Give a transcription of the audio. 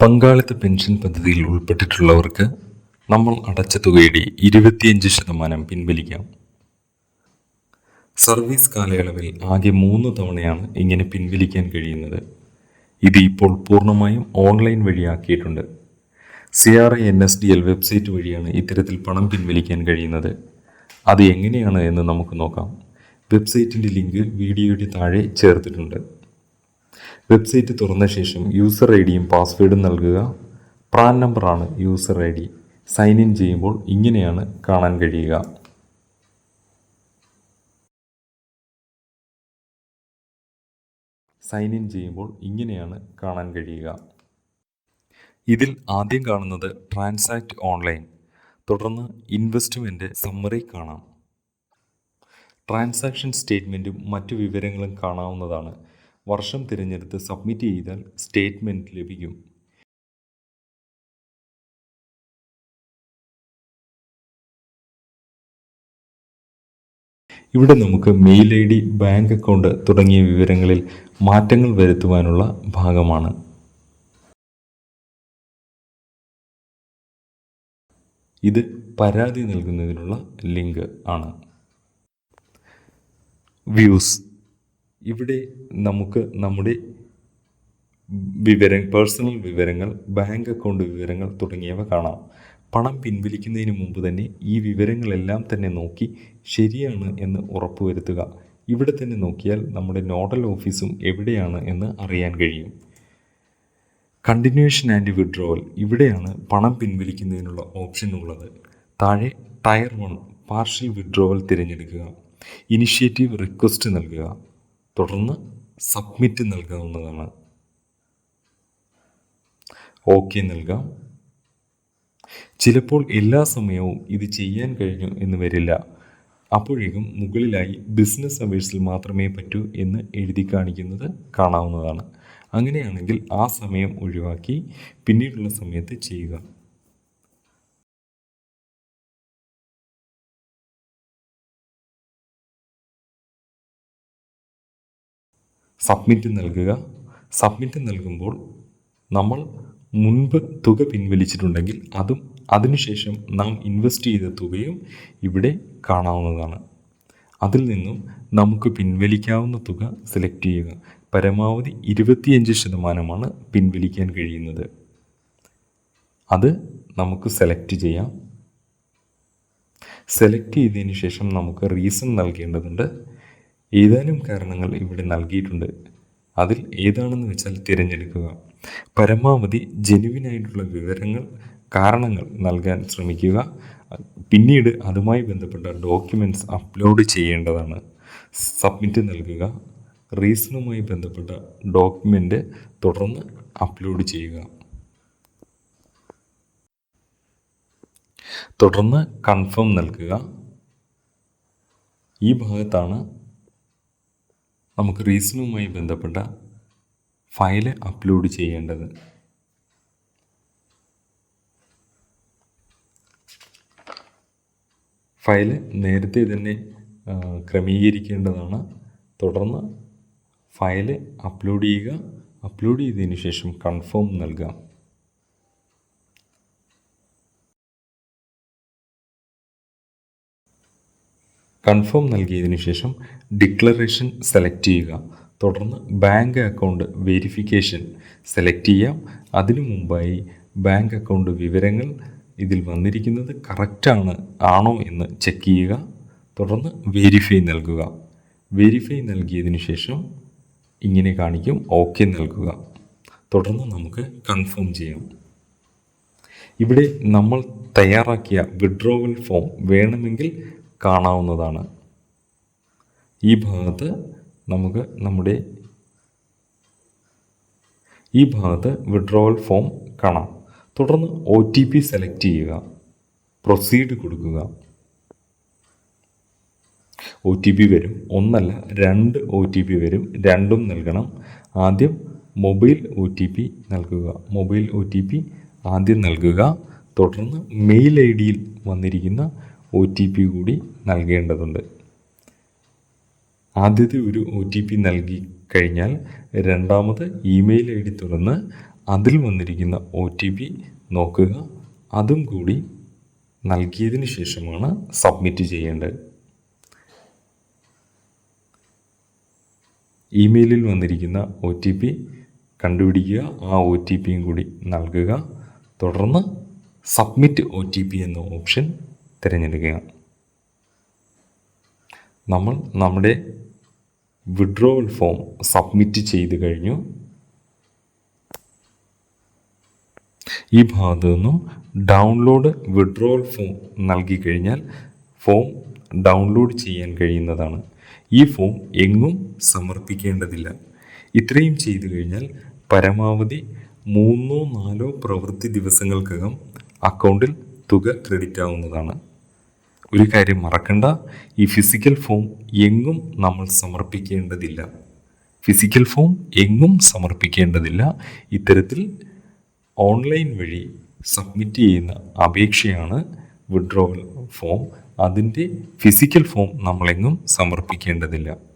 പങ്കാളിത്ത പെൻഷൻ പദ്ധതിയിൽ ഉൾപ്പെട്ടിട്ടുള്ളവർക്ക് നമ്മൾ അടച്ച തുകയുടെ ഇരുപത്തിയഞ്ച് ശതമാനം പിൻവലിക്കാം. സർവീസ് കാലയളവിൽ ആകെ മൂന്ന് തവണയാണ് ഇങ്ങനെ പിൻവലിക്കാൻ കഴിയുന്നത്. ഇത് ഇപ്പോൾ പൂർണമായും online വഴിയാക്കിയിട്ടുണ്ട്. C R I N S D L website വഴിയാണ് ഇത്തരത്തിൽ പണം പിൻവലിക്കാൻ കഴിയുന്നത്. അത് എങ്ങനെയാണ് എന്ന് നമുക്ക് നോക്കാം. വെബ്സൈറ്റിന്റെ ലിങ്ക് വീഡിയോയുടെ താഴെ ചേർത്തിട്ടുണ്ട്. വെബ്സൈറ്റ് തുറന്ന ശേഷം യൂസർ ഐ ഡിയും പാസ്വേഡും നൽകുക. പ്രാൻ നമ്പറാണ് user I D. Sign in ചെയ്യുമ്പോൾ ഇങ്ങനെയാണ് കാണാൻ കഴിയുക. സൈൻ ഇൻ ചെയ്യുമ്പോൾ ഇങ്ങനെയാണ് കാണാൻ കഴിയുക. ഇതിൽ ആദ്യം കാണുന്നത് ട്രാൻസാക്ട് ഓൺലൈൻ തുടർന്ന് ഇൻവെസ്റ്റ്മെന്റ് സമ്മറി കാണാം. ട്രാൻസാക്ഷൻ സ്റ്റേറ്റ്മെന്റും മറ്റു വിവരങ്ങളും കാണാവുന്നതാണ് വർഷം തിരഞ്ഞെടുത്ത് സബ്മിറ്റ് ചെയ്താൽ സ്റ്റേറ്റ്മെന്റ് ലഭിക്കും. ഇവിടെ നമുക്ക് mail I D bank account തുടങ്ങിയ വിവരങ്ങളിൽ മാറ്റങ്ങൾ വരുത്തുവാനുള്ള ഭാഗമാണ്. ഇത് പരാതി നൽകുന്നതിനുള്ള ലിങ്ക് ആണ്. വ്യൂസ് ഇവിടെ നമുക്ക് നമ്മുടെ വിവര പേഴ്സണൽ വിവരങ്ങൾ ബാങ്ക് അക്കൗണ്ട് വിവരങ്ങൾ തുടങ്ങിയവ കാണാം. പണം പിൻവലിക്കുന്നതിന് മുമ്പ് തന്നെ ഈ വിവരങ്ങളെല്ലാം തന്നെ നോക്കി ശരിയാണ് എന്ന് ഉറപ്പുവരുത്തുക. ഇവിടെ തന്നെ നോക്കിയാൽ നമ്മുടെ നോഡൽ ഓഫീസും എവിടെയാണ് എന്ന് അറിയാൻ കഴിയും. കണ്ടിന്യൂഷൻ ആൻഡ് വിഡ്രോവൽ ഇവിടെയാണ് പണം പിൻവലിക്കുന്നതിനുള്ള ഓപ്ഷൻ ഉള്ളത്. താഴെ ടയർ വൺ പാർഷ്യൽ വിഡ്രോവൽ തിരഞ്ഞെടുക്കുക. ഇനിഷ്യേറ്റീവ് റിക്വസ്റ്റ് നൽകുക. തുടർന്ന് സബ്മിറ്റ് നൽകാവുന്നതാണ്. ഓക്കെ നൽകാം. ചിലപ്പോൾ എല്ലാ സമയവും ഇത് ചെയ്യാൻ കഴിഞ്ഞു എന്ന് വരില്ല. അപ്പോഴേക്കും മുകളിലായി ബിസിനസ് അവേഴ്സിൽ മാത്രമേ പറ്റൂ എന്ന് എഴുതി കാണിക്കുന്നത് കാണാവുന്നതാണ്. അങ്ങനെയാണെങ്കിൽ ആ സമയം ഒഴിവാക്കി പിന്നീടുള്ള സമയത്ത് ചെയ്യുക. സബ്മിറ്റ് നൽകുക. സബ്മിറ്റ് നൽകുമ്പോൾ നമ്മൾ മുൻപ് തുക പിൻവലിച്ചിട്ടുണ്ടെങ്കിൽ അതും അതിനുശേഷം നാം ഇൻവെസ്റ്റ് ചെയ്ത തുകയും ഇവിടെ കാണാവുന്നതാണ്. അതിൽ നിന്നും നമുക്ക് പിൻവലിക്കാവുന്ന തുക സെലക്ട് ചെയ്യുക. പരമാവധി ഇരുപത്തിയഞ്ച് ശതമാനമാണ് പിൻവലിക്കാൻ കഴിയുന്നത്. അത് നമുക്ക് സെലക്ട് ചെയ്യാം. സെലക്ട് ചെയ്തതിന് ശേഷം നമുക്ക് റീസൺ നൽകേണ്ടതുണ്ട്. ഏതാനും കാരണങ്ങൾ ഇവിടെ നൽകിയിട്ടുണ്ട്. അതിൽ ഏതാണെന്ന് വെച്ചാൽ തിരഞ്ഞെടുക്കുക. പരമാവധി ജനുവിനായിട്ടുള്ള വിവരങ്ങൾ കാരണങ്ങൾ നൽകാൻ ശ്രമിക്കുക. പിന്നീട് അതുമായി ബന്ധപ്പെട്ട ഡോക്യുമെന്റ്സ് അപ്ലോഡ് ചെയ്യേണ്ടതാണ്. സബ്മിറ്റ് നൽകുക. റീസണുമായി ബന്ധപ്പെട്ട ഡോക്യുമെന്റ് തുടർന്ന് അപ്ലോഡ് ചെയ്യുക. തുടർന്ന് കൺഫേം നൽകുക. ഈ ഭാഗത്താണ് നമുക്ക് റീസണുമായി ബന്ധപ്പെട്ട ഫയൽ അപ്ലോഡ് ചെയ്യേണ്ടത്. ഫയൽ നേരത്തെ തന്നെ ക്രമീകരിക്കേണ്ടതാണ്. തുടർന്ന് ഫയൽ അപ്ലോഡ് ചെയ്യുക. അപ്ലോഡ് ചെയ്തതിന് ശേഷം കൺഫേം നൽകാം. കൺഫേം നൽകിയതിനു ശേഷം ഡിക്ലറേഷൻ സെലക്ട് ചെയ്യുക. തുടർന്ന് ബാങ്ക് അക്കൗണ്ട് വെരിഫിക്കേഷൻ സെലക്ട് ചെയ്യാം. അതിനു മുമ്പായി ബാങ്ക് അക്കൗണ്ട് വിവരങ്ങൾ ഇതിൽ വന്നിരിക്കുന്നത് കറക്റ്റാണ് ആണോ എന്ന് ചെക്ക് ചെയ്യുക. തുടർന്ന് വെരിഫൈ നൽകുക. വെരിഫൈ നൽകിയതിനു ശേഷം ഇങ്ങനെ കാണിക്കും ഓക്കെ നൽകുക. തുടർന്ന് നമുക്ക് കൺഫേം ചെയ്യാം. ഇവിടെ നമ്മൾ തയ്യാറാക്കിയ വിഡ്രോവൽ ഫോം വേണമെങ്കിൽ കാണാവുന്നതാണ്. ഈ ഭാഗത്ത് നമുക്ക് നമ്മുടെ ഈ ഭാഗത്ത് വിഡ്രോവൽ ഫോം കാണാം. തുടർന്ന് ഒ ടി പി സെലക്ട് ചെയ്യുക. പ്രൊസീഡ് കൊടുക്കുക. ഒ ടി പി വരും. ഒന്നല്ല രണ്ട് ഒ ടി പി വരും. രണ്ടും നൽകണം. ആദ്യം മൊബൈൽ ഒ ടി പി നൽകുക. മൊബൈൽ ഒ ടി പി ആദ്യം നൽകുക. തുടർന്ന് മെയിൽ ഐ ഡിയിൽ വന്നിരിക്കുന്ന ഒ ടി പി കൂടി നൽകേണ്ടതുണ്ട്. ആദ്യത്തെ ഒരു ഒ ടി പി നൽകി കഴിഞ്ഞാൽ രണ്ടാമത് ഇമെയിൽ ഐ ഡി തുറന്ന് അതിൽ വന്നിരിക്കുന്ന ഒ ടി പി നോക്കുക. അതും കൂടി നൽകിയതിന് ശേഷമാണ് സബ്മിറ്റ് ചെയ്യേണ്ടത്. ഇമെയിലിൽ വന്നിരിക്കുന്ന ഒ ടി പി കണ്ടുപിടിക്കുക. ആ ഒ ടി പിയും കൂടി നൽകുക. തുടർന്ന് സബ്മിറ്റ് ഒ ടി പി എന്ന ഓപ്ഷൻ തിരഞ്ഞെടുക്കുക നമ്മൾ നമ്മുടെ വിഡ്രോവൽ ഫോം സബ്മിറ്റ് ചെയ്ത് കഴിഞ്ഞു. ഈ ഭാഗത്തു നിന്നും ഡൗൺലോഡ് വിഡ്രോവൽ ഫോം നൽകി കഴിഞ്ഞാൽ ഫോം ഡൗൺലോഡ് ചെയ്യാൻ കഴിയുന്നതാണ്. ഈ ഫോം എങ്ങും സമർപ്പിക്കേണ്ടതില്ല. ഇത്രയും ചെയ്തു കഴിഞ്ഞാൽ പരമാവധി മൂന്നോ നാലോ പ്രവൃത്തി ദിവസങ്ങൾക്കകം അക്കൗണ്ടിൽ തുക ക്രെഡിറ്റ് ആവുന്നതാണ്. ഒരു കാര്യം മറക്കണ്ട. ഈ ഫിസിക്കൽ ഫോം എങ്ങും നമ്മൾ സമർപ്പിക്കേണ്ടതില്ല. ഫിസിക്കൽ ഫോം എങ്ങും സമർപ്പിക്കേണ്ടതില്ല. ഇത്തരത്തിൽ ഓൺലൈൻ വഴി സബ്മിറ്റ് ചെയ്യുന്ന അപേക്ഷയാണ് വിഡ്രോവൽ ഫോം അതിന്റെ ഫിസിക്കൽ ഫോം നമ്മളെങ്ങും സമർപ്പിക്കേണ്ടതില്ല.